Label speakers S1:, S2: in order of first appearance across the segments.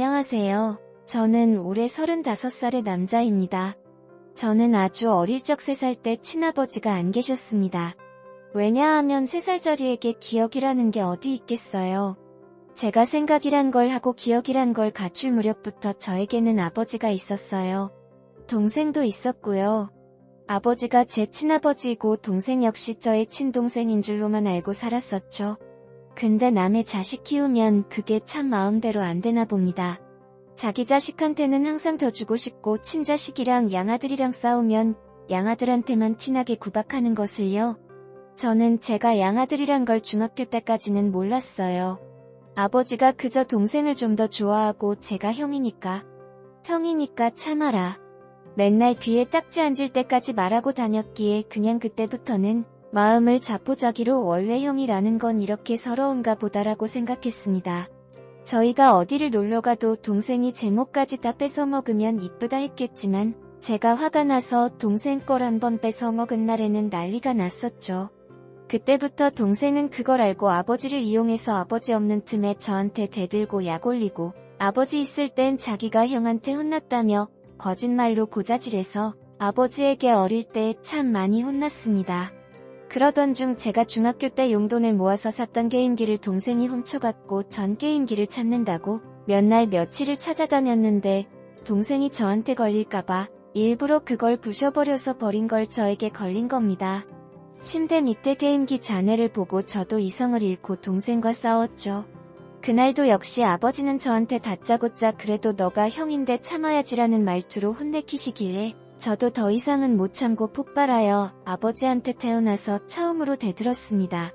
S1: 안녕하세요. 저는 올해 35살의 남자입니다. 저는 아주 어릴 적 3살 때 친아버지가 안 계셨습니다. 왜냐하면 3살짜리에게 기억이라는 게 어디 있겠어요. 제가 생각이란 걸 하고 기억이란 걸 갖출 무렵부터 저에게는 아버지가 있었어요. 동생도 있었고요. 아버지가 제 친아버지이고 동생 역시 저의 친동생인 줄로만 알고 살았었죠. 근데 남의 자식 키우면 그게 참 마음대로 안 되나 봅니다. 자기 자식한테는 항상 더 주고 싶고 친자식이랑 양아들이랑 싸우면 양아들한테만 티나게 구박하는 것을요. 저는 제가 양아들이란 걸 중학교 때까지는 몰랐어요. 아버지가 그저 동생을 좀 더 좋아하고 제가 형이니까. 형이니까 참아라. 맨날 귀에 딱지 앉을 때까지 말하고 다녔기에 그냥 그때부터는 마음을 자포자기로 원래 형이라는 건 이렇게 서러운가 보다라고 생각했습니다. 저희가 어디를 놀러가도 동생이 제목까지 다 뺏어먹으면 이쁘다 했겠지만 제가 화가 나서 동생 걸 한번 뺏어먹은 날에는 난리가 났었죠. 그때부터 동생은 그걸 알고 아버지를 이용해서 아버지 없는 틈에 저한테 대들고 약 올리고 아버지 있을 땐 자기가 형한테 혼났다며 거짓말로 고자질해서 아버지에게 어릴 때 참 많이 혼났습니다. 그러던 중 제가 중학교 때 용돈을 모아서 샀던 게임기를 동생이 훔쳐갔고 전 게임기를 찾는다고 몇 날 며칠을 찾아다녔는데 동생이 저한테 걸릴까봐 일부러 그걸 부셔버려서 버린 걸 저에게 걸린 겁니다. 침대 밑에 게임기 잔해를 보고 저도 이성을 잃고 동생과 싸웠죠. 그날도 역시 아버지는 저한테 다짜고짜 그래도 너가 형인데 참아야지라는 말투로 혼내키시길래 저도 더 이상은 못 참고 폭발하여 아버지한테 태어나서 처음으로 대들었습니다.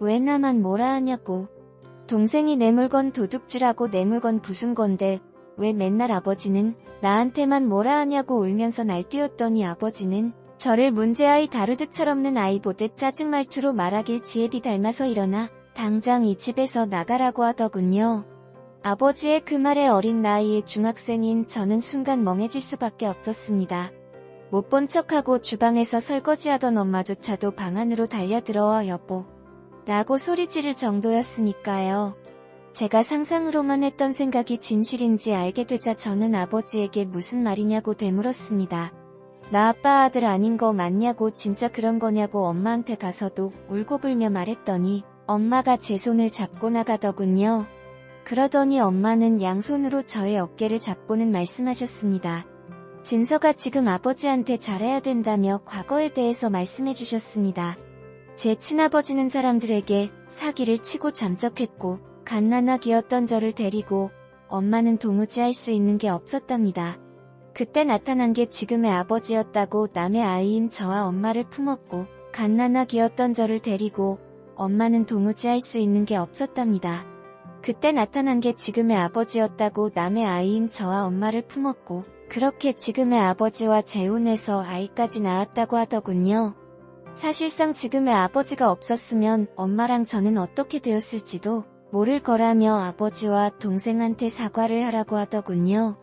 S1: 왜 나만 뭐라 하냐고. 동생이 내 물건 도둑질하고 내 물건 부순 건데 왜 맨날 아버지는 나한테만 뭐라 하냐고 울면서 날뛰었더니 아버지는 저를 문제아이 철없는 아이 보듯 짜증 말투로 말하길 지혜비 닮아서 일어나 당장 이 집에서 나가라고 하더군요. 아버지의 그 말에 어린 나이의 중학생인 저는 순간 멍해질 수밖에 없었습니다. 못 본 척하고 주방에서 설거지하던 엄마조차도 방 안으로 달려들어와 여보 라고 소리 지를 정도였으니까요. 제가 상상으로만 했던 생각이 진실인지 알게 되자 저는 아버지에게 무슨 말이냐고 되물었습니다. 나 아빠 아들 아닌 거 맞냐고 진짜 그런 거냐고 엄마한테 가서도 울고 불며 말했더니 엄마가 제 손을 잡고 나가더군요. 그러더니 엄마는 양손으로 저의 어깨를 잡고는 말씀하셨습니다. 진서가 지금 아버지한테 잘해야 된다며 과거에 대해서 말씀해 주셨습니다. 제 친아버지는 사람들에게 사기를 치고 잠적했고 갓난아기였던 저를 데리고 엄마는 도무지 할 수 있는 게 없었답니다. 그때 나타난 게 지금의 아버지였다고 남의 아이인 저와 엄마를 품었고 갓난아기였던 저를 데리고 엄마는 도무지 할 수 있는 게 없었답니다. 그때 나타난 게 지금의 아버지였다고 남의 아이인 저와 엄마를 품었고 그렇게 지금의 아버지와 재혼해서 아이까지 낳았다고 하더군요. 사실상 지금의 아버지가 없었으면 엄마랑 저는 어떻게 되었을지도 모를 거라며 아버지와 동생한테 사과를 하라고 하더군요.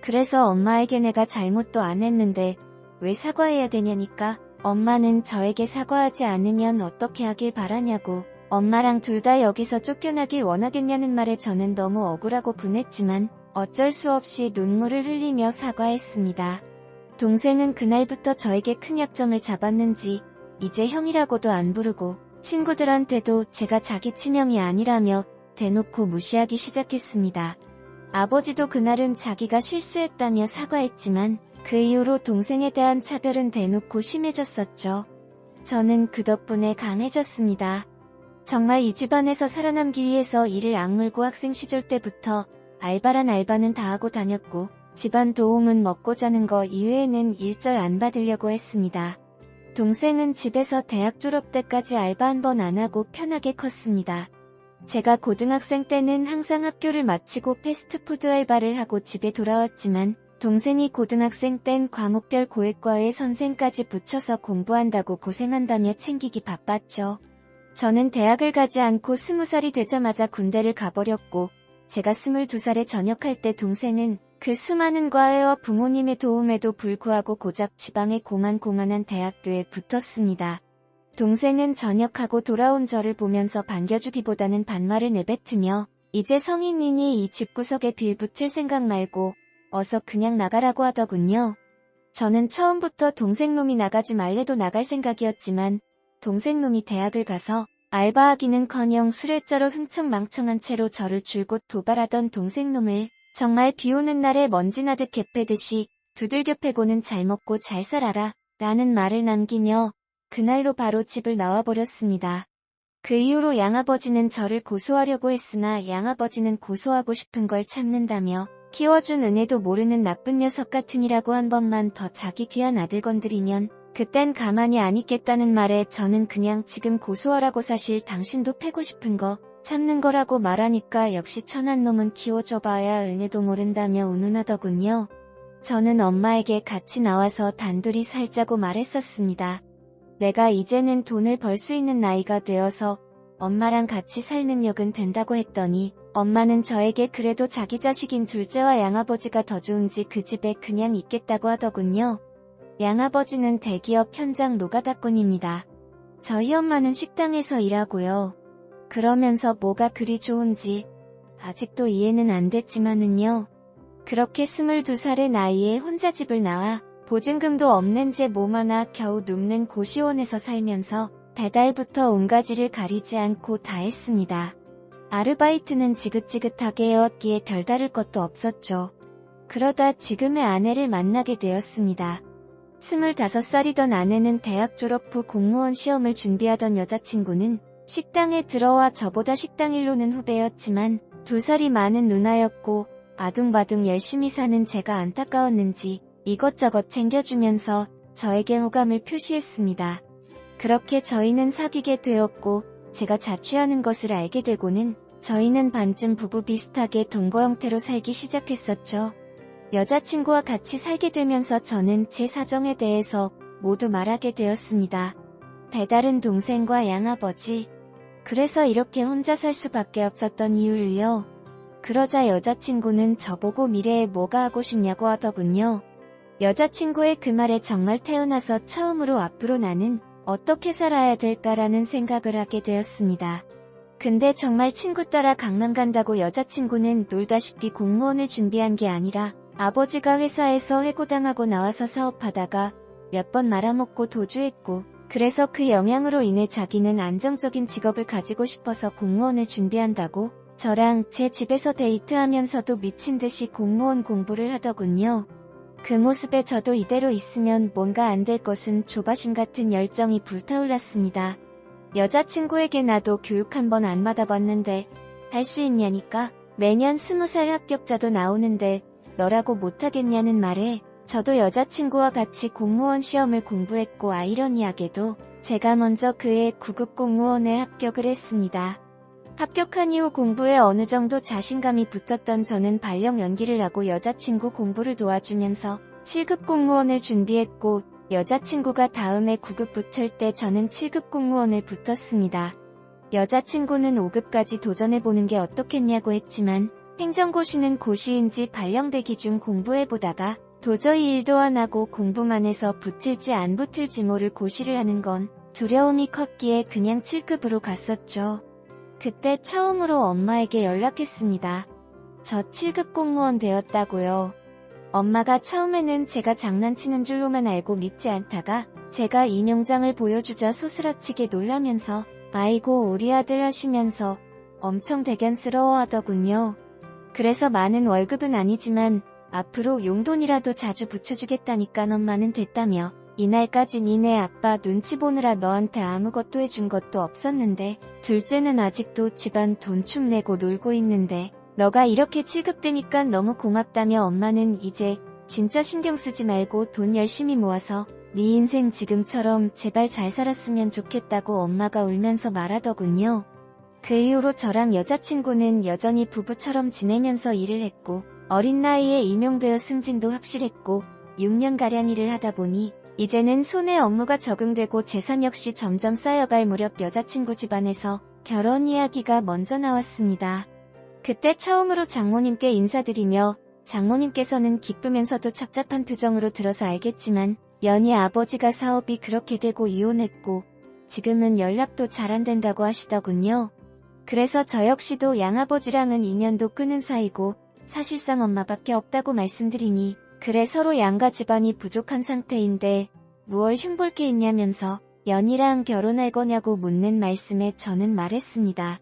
S1: 그래서 엄마에게 내가 잘못도 안 했는데 왜 사과해야 되냐니까 엄마는 저에게 사과하지 않으면 어떻게 하길 바라냐고 엄마랑 둘 다 여기서 쫓겨나길 원하겠냐는 말에 저는 너무 억울하고 분했지만 어쩔 수 없이 눈물을 흘리며 사과했습니다. 동생은 그날부터 저에게 큰 약점을 잡았는지 이제 형이라고도 안 부르고 친구들한테도 제가 자기 친형이 아니라며 대놓고 무시하기 시작했습니다. 아버지도 그날은 자기가 실수했다며 사과했지만 그 이후로 동생에 대한 차별은 대놓고 심해졌었죠. 저는 그 덕분에 강해졌습니다. 정말 이 집안에서 살아남기 위해서 이를 악물고 학생 시절 때부터 알바란 알바는 다 하고 다녔고 집안 도움은 먹고 자는 거 이외에는 일절 안 받으려고 했습니다. 동생은 집에서 대학 졸업 때까지 알바 한 번 안 하고 편하게 컸습니다. 제가 고등학생 때는 항상 학교를 마치고 패스트푸드 알바를 하고 집에 돌아왔지만 동생이 고등학생 땐 과목별 고액과의 선생까지 붙여서 공부한다고 고생한다며 챙기기 바빴죠. 저는 대학을 가지 않고 스무 살이 되자마자 군대를 가버렸고 제가 스물두 살에 전역할 때 동생은 그 수많은 과외와 부모님의 도움에도 불구하고 고작 지방의 고만고만한 대학교에 붙었습니다. 동생은 전역하고 돌아온 저를 보면서 반겨주기보다는 반말을 내뱉으며 이제 성인이니 이 집구석에 빌붙일 생각 말고 어서 그냥 나가라고 하더군요. 저는 처음부터 동생놈이 나가지 말래도 나갈 생각이었지만 동생놈이 대학을 가서 알바하기는커녕 쩔어 흥청망청한 채로 저를 줄곧 도발하던 동생놈을 정말 비오는 날에 먼지나듯 개패듯이 두들겨 패고는 잘 먹고 잘 살아라 라는 말을 남기며 그날로 바로 집을 나와버렸습니다. 그 이후로 양아버지는 저를 고소하려고 했으나 양아버지는 고소하고 싶은 걸 참는다며 키워준 은혜도 모르는 나쁜 녀석 같으니라고 한 번만 더 자기 귀한 아들 건드리면 그땐 가만히 안 있겠다는 말에 저는 그냥 지금 고소하라고 사실 당신도 패고 싶은 거 참는 거라고 말하니까 역시 천한 놈은 키워줘봐야 은혜도 모른다며 운운하더군요. 저는 엄마에게 같이 나와서 단둘이 살자고 말했었습니다. 내가 이제는 돈을 벌 수 있는 나이가 되어서 엄마랑 같이 살 능력은 된다고 했더니 엄마는 저에게 그래도 자기 자식인 둘째와 양아버지가 더 좋은지 그 집에 그냥 있겠다고 하더군요. 양아버지는 대기업 현장 노가다꾼입니다. 저희 엄마는 식당에서 일하고요. 그러면서 뭐가 그리 좋은지 아직도 이해는 안 됐지만은요. 그렇게 22살의 나이에 혼자 집을 나와 보증금도 없는 제 몸 하나 겨우 눕는 고시원에서 살면서 배달부터 온가지를 가리지 않고 다 했습니다. 아르바이트는 지긋지긋하게 해왔기에 별다를 것도 없었죠. 그러다 지금의 아내를 만나게 되었습니다. 25살이던 아내는 대학 졸업 후 공무원 시험을 준비하던 여자친구는 식당에 들어와 저보다 식당 일로는 후배였지만 두 살이 많은 누나였고 아둥바둥 열심히 사는 제가 안타까웠는지 이것저것 챙겨주면서 저에게 호감을 표시했습니다. 그렇게 저희는 사귀게 되었고 제가 자취하는 것을 알게 되고는 저희는 반쯤 부부 비슷하게 동거 형태로 살기 시작했었죠. 여자친구와 같이 살게 되면서 저는 제 사정에 대해서 모두 말하게 되었습니다. 배달은 동생과 양아버지. 그래서 이렇게 혼자 살 수밖에 없었던 이유를요. 그러자 여자친구는 저보고 미래에 뭐가 하고 싶냐고 하더군요. 여자친구의 그 말에 정말 태어나서 처음으로 앞으로 나는 어떻게 살아야 될까라는 생각을 하게 되었습니다. 근데 정말 친구 따라 강남 간다고 여자친구는 놀다시피 공무원을 준비한 게 아니라 아버지가 회사에서 해고당하고 나와서 사업하다가 몇 번 말아먹고 도주했고 그래서 그 영향으로 인해 자기는 안정적인 직업을 가지고 싶어서 공무원을 준비한다고 저랑 제 집에서 데이트하면서도 미친 듯이 공무원 공부를 하더군요. 그 모습에 저도 이대로 있으면 뭔가 안 될 것은 조바심 같은 열정이 불타올랐습니다. 여자친구에게 나도 교육 한번 안 받아봤는데 할 수 있냐니까 매년 스무 살 합격자도 나오는데 너라고 못하겠냐는 말에 저도 여자친구와 같이 공무원 시험을 공부했고 아이러니하게도 제가 먼저 그의 9급 공무원에 합격을 했습니다. 합격한 이후 공부에 어느 정도 자신감이 붙었던 저는 발령 연기를 하고 여자친구 공부를 도와주면서 7급 공무원을 준비했고 여자친구가 다음에 9급 붙을 때 저는 7급 공무원을 붙었습니다. 여자친구는 5급까지 도전해보는 게 어떻겠냐고 했지만 행정고시는 고시인지 발령대기 중 공부해보다가 도저히 일도 안 하고 공부만 해서 붙을지 안 붙을지 모를 고시를 하는 건 두려움이 컸기에 그냥 7급으로 갔었죠. 그때 처음으로 엄마에게 연락했습니다. 저 7급 공무원 되었다고요. 엄마가 처음에는 제가 장난치는 줄로만 알고 믿지 않다가 제가 이 명장을 보여주자 소스라치게 놀라면서 아이고 우리 아들 하시면서 엄청 대견스러워 하더군요. 그래서 많은 월급은 아니지만 앞으로 용돈이라도 자주 붙여주겠다니까 엄마는 됐다며 이날까지 니네 아빠 눈치 보느라 너한테 아무것도 해준 것도 없었는데 둘째는 아직도 집안 돈춤 내고 놀고 있는데 너가 이렇게 취급되니까 너무 고맙다며 엄마는 이제 진짜 신경 쓰지 말고 돈 열심히 모아서 네 인생 지금처럼 제발 잘 살았으면 좋겠다고 엄마가 울면서 말하더군요. 그 이후로 저랑 여자친구는 여전히 부부처럼 지내면서 일을 했고 어린 나이에 임용되어 승진도 확실했고 6년가량 일을 하다 보니 이제는 손에 업무가 적응되고 재산 역시 점점 쌓여갈 무렵 여자친구 집안에서 결혼 이야기가 먼저 나왔습니다. 그때 처음으로 장모님께 인사드리며 장모님께서는 기쁘면서도 착잡한 표정으로 들어서 알겠지만 연희 아버지가 사업이 그렇게 되고 이혼했고 지금은 연락도 잘 안 된다고 하시더군요. 그래서 저 역시도 양아버지랑은 인연도 끊은 사이고 사실상 엄마밖에 없다고 말씀드리니 그래 서로 양가 집안이 부족한 상태인데 무얼 흉볼 게 있냐면서 연희랑 결혼할 거냐고 묻는 말씀에 저는 말했습니다.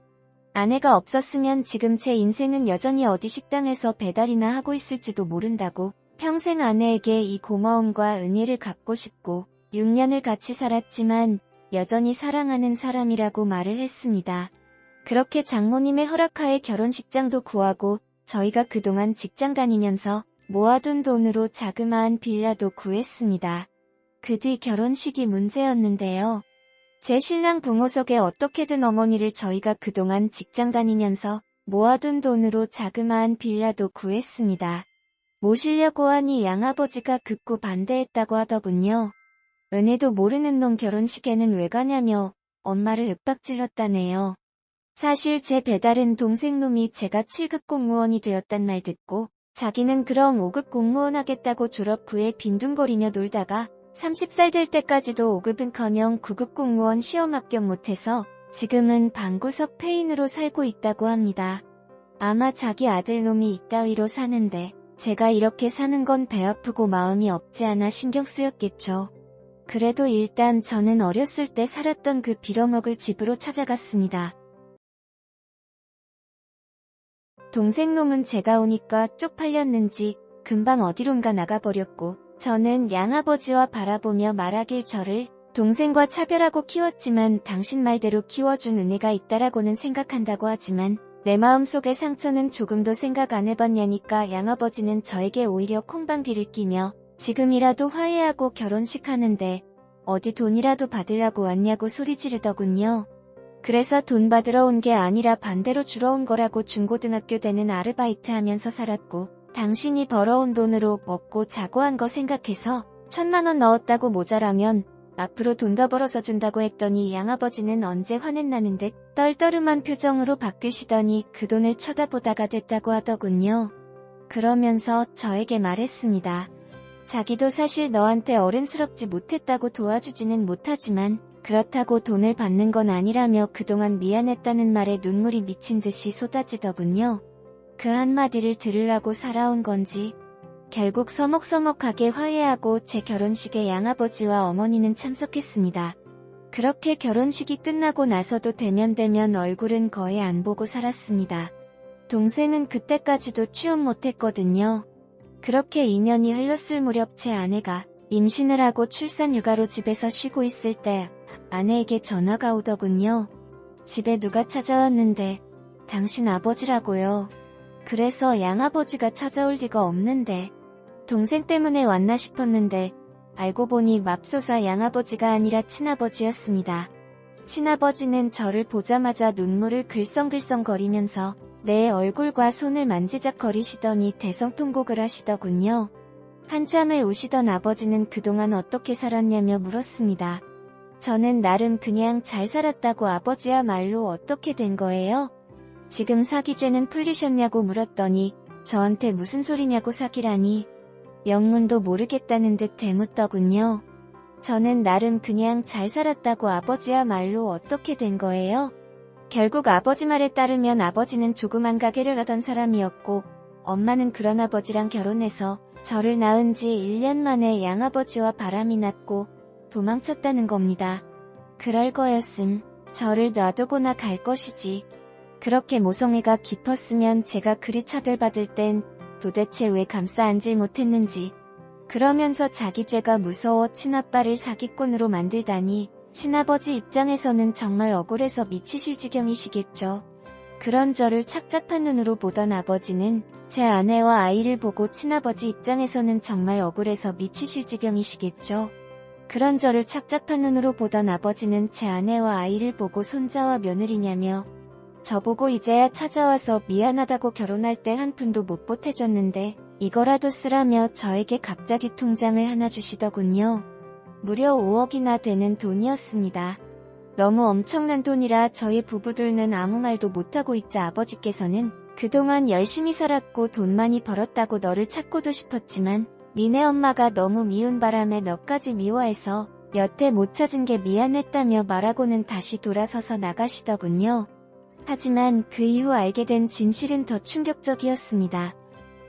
S1: 아내가 없었으면 지금 제 인생은 여전히 어디 식당에서 배달이나 하고 있을지도 모른다고 평생 아내에게 이 고마움과 은혜를 갚고 싶고 6년을 같이 살았지만 여전히 사랑하는 사람이라고 말을 했습니다. 그렇게 장모님의 허락하에 결혼식장도 구하고 저희가 그동안 직장 다니면서 모아둔 돈으로 자그마한 빌라도 구했습니다. 그 뒤 결혼식이 문제였는데요. 제 신랑 부모석에 어떻게든 어머니를 저희가 그동안 직장 다니면서 모아둔 돈으로 자그마한 빌라도 구했습니다. 모시려고 하니 양아버지가 극구 반대했다고 하더군요. 은혜도 모르는 놈 결혼식에는 왜 가냐며 엄마를 윽박질렀다네요. 사실 제 배달은 동생 놈이 제가 7급 공무원이 되었단 말 듣고 자기는 그럼 5급 공무원 하겠다고 졸업 후에 빈둥거리며 놀다가 30살 될 때까지도 5급은커녕 9급 공무원 시험 합격 못해서 지금은 방구석 폐인으로 살고 있다고 합니다. 아마 자기 아들놈이 이따위로 사는데 제가 이렇게 사는 건 배 아프고 마음이 없지 않아 신경 쓰였겠죠. 그래도 일단 저는 어렸을 때 살았던 그 빌어먹을 집으로 찾아갔습니다. 동생 놈은 제가 오니까 쪽팔렸는지 금방 어디론가 나가버렸고 저는 양아버지와 바라보며 말하길 저를 동생과 차별하고 키웠지만 당신 말대로 키워준 은혜가 있다라고는 생각한다고 하지만 내 마음속의 상처는 조금도 생각 안 해봤냐니까 양아버지는 저에게 오히려 콩방귀를 끼며 지금이라도 화해하고 결혼식 하는데 어디 돈이라도 받으려고 왔냐고 소리 지르더군요. 그래서 돈 받으러 온 게 아니라 반대로 주러 온 거라고 중고등학교 때는 아르바이트 하면서 살았고 당신이 벌어온 돈으로 먹고 자고 한 거 생각해서 천만 원 넣었다고 모자라면 앞으로 돈 더 벌어서 준다고 했더니 양아버지는 언제 화냈나는 듯 떨떠름한 표정으로 바뀌시더니 그 돈을 쳐다보다가 됐다고 하더군요. 그러면서 저에게 말했습니다. 자기도 사실 너한테 어른스럽지 못했다고 도와주지는 못하지만 그렇다고 돈을 받는 건 아니라며 그동안 미안했다는 말에 눈물이 미친 듯이 쏟아지더군요. 그 한마디를 들으려고 살아온 건지 결국 서먹서먹하게 화해하고 제 결혼식에 양아버지와 어머니는 참석했습니다. 그렇게 결혼식이 끝나고 나서도 대면대면 얼굴은 거의 안 보고 살았습니다. 동생은 그때까지도 취업 못했거든요. 그렇게 2년이 흘렀을 무렵 제 아내가 임신을 하고 출산 육아로 집에서 쉬고 있을 때 아내에게 전화가 오더군요. 집에 누가 찾아왔는데 당신 아버지라고요. 그래서 양아버지가 찾아올 리가 없는데 동생 때문에 왔나 싶었는데 알고 보니 맙소사 양아버지가 아니라 친아버지였습니다. 친아버지는 저를 보자마자 눈물을 글썽글썽거리면서 내 얼굴과 손을 만지작거리시더니 대성통곡을 하시더군요. 한참을 우시던 아버지는 그동안 어떻게 살았냐며 물었습니다. 저는 나름 그냥 잘 살았다고 아버지야말로 어떻게 된 거예요? 지금 사기죄는 풀리셨냐고 물었더니 저한테 무슨 소리냐고 사기라니 영문도 모르겠다는 듯 되묻더군요. 저는 나름 그냥 잘 살았다고 아버지야말로 어떻게 된 거예요? 결국 아버지 말에 따르면 아버지는 조그만 가게를 하던 사람이었고 엄마는 그런 아버지랑 결혼해서 저를 낳은 지 1년 만에 양아버지와 바람이 났고 도망쳤다는 겁니다. 그럴 거였음 저를 놔두고나 갈 것이지. 그렇게 모성애가 깊었으면 제가 그리 차별받을 땐 도대체 왜 감싸 안질 못했는지. 그러면서 자기 죄가 무서워 친아빠를 사기꾼으로 만들다니 친아버지 입장에서는 정말 억울해서 미치실 지경이시겠죠. 그런 저를 착잡한 눈으로 보던 아버지는 제 아내와 아이를 보고 친아버지 입장에서는 정말 억울해서 미치실 지경이시겠죠. 그런 저를 착잡한 눈으로 보던 아버지는 제 아내와 아이를 보고 손자와 며느리냐며 저보고 이제야 찾아와서 미안하다고 결혼할 때 한 푼도 못 보태줬는데 이거라도 쓰라며 저에게 갑자기 통장을 하나 주시더군요. 무려 5억이나 되는 돈이었습니다. 너무 엄청난 돈이라 저희 부부들은 아무 말도 못하고 있자 아버지께서는 그동안 열심히 살았고 돈 많이 벌었다고 너를 찾고도 싶었지만 미네 엄마가 너무 미운 바람에 너까지 미워해서 여태 못 찾은 게 미안했다며 말하고는 다시 돌아서서 나가시더군요. 하지만 그 이후 알게 된 진실은 더 충격적이었습니다.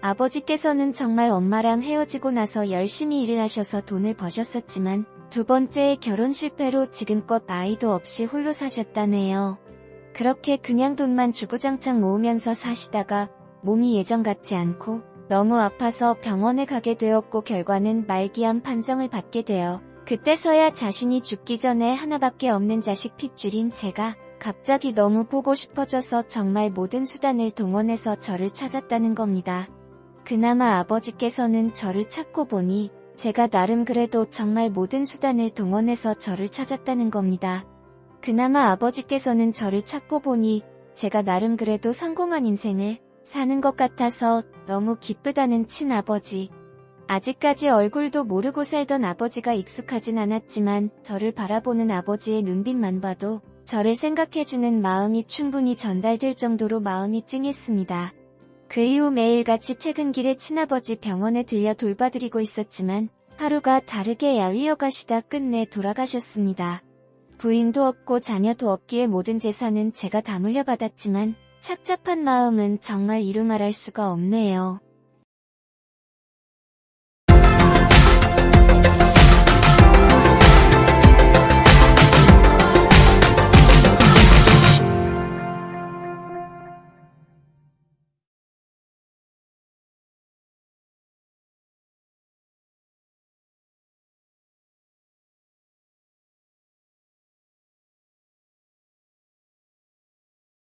S1: 아버지께서는 정말 엄마랑 헤어지고 나서 열심히 일을 하셔서 돈을 버셨었지만 두 번째의 결혼 실패로 지금껏 아이도 없이 홀로 사셨다네요. 그렇게 그냥 돈만 주구장창 모으면서 사시다가 몸이 예전 같지 않고 너무 아파서 병원에 가게 되었고 결과는 말기암 판정을 받게 되어 그때서야 자신이 죽기 전에 하나밖에 없는 자식 핏줄인 제가 갑자기 너무 보고 싶어져서 정말 모든 수단을 동원해서 저를 찾았다는 겁니다. 그나마 아버지께서는 저를 찾고 보니 제가 나름 그래도 정말 모든 수단을 동원해서 저를 찾았다는 겁니다. 그나마 아버지께서는 저를 찾고 보니 제가 나름 그래도 성공한 인생을 사는 것 같아서 너무 기쁘다는 친아버지. 아직까지 얼굴도 모르고 살던 아버지가 익숙하진 않았지만 저를 바라보는 아버지의 눈빛만 봐도 저를 생각해주는 마음이 충분히 전달될 정도로 마음이 찡했습니다. 그 이후 매일같이 퇴근길에 친아버지 병원에 들려 돌봐드리고 있었지만 하루가 다르게 야위어 가시다 끝내 돌아가셨습니다. 부인도 없고 자녀도 없기에 모든 재산은 제가 다 물려받았지만 착잡한 마음은 정말 이루 말할 수가 없네요.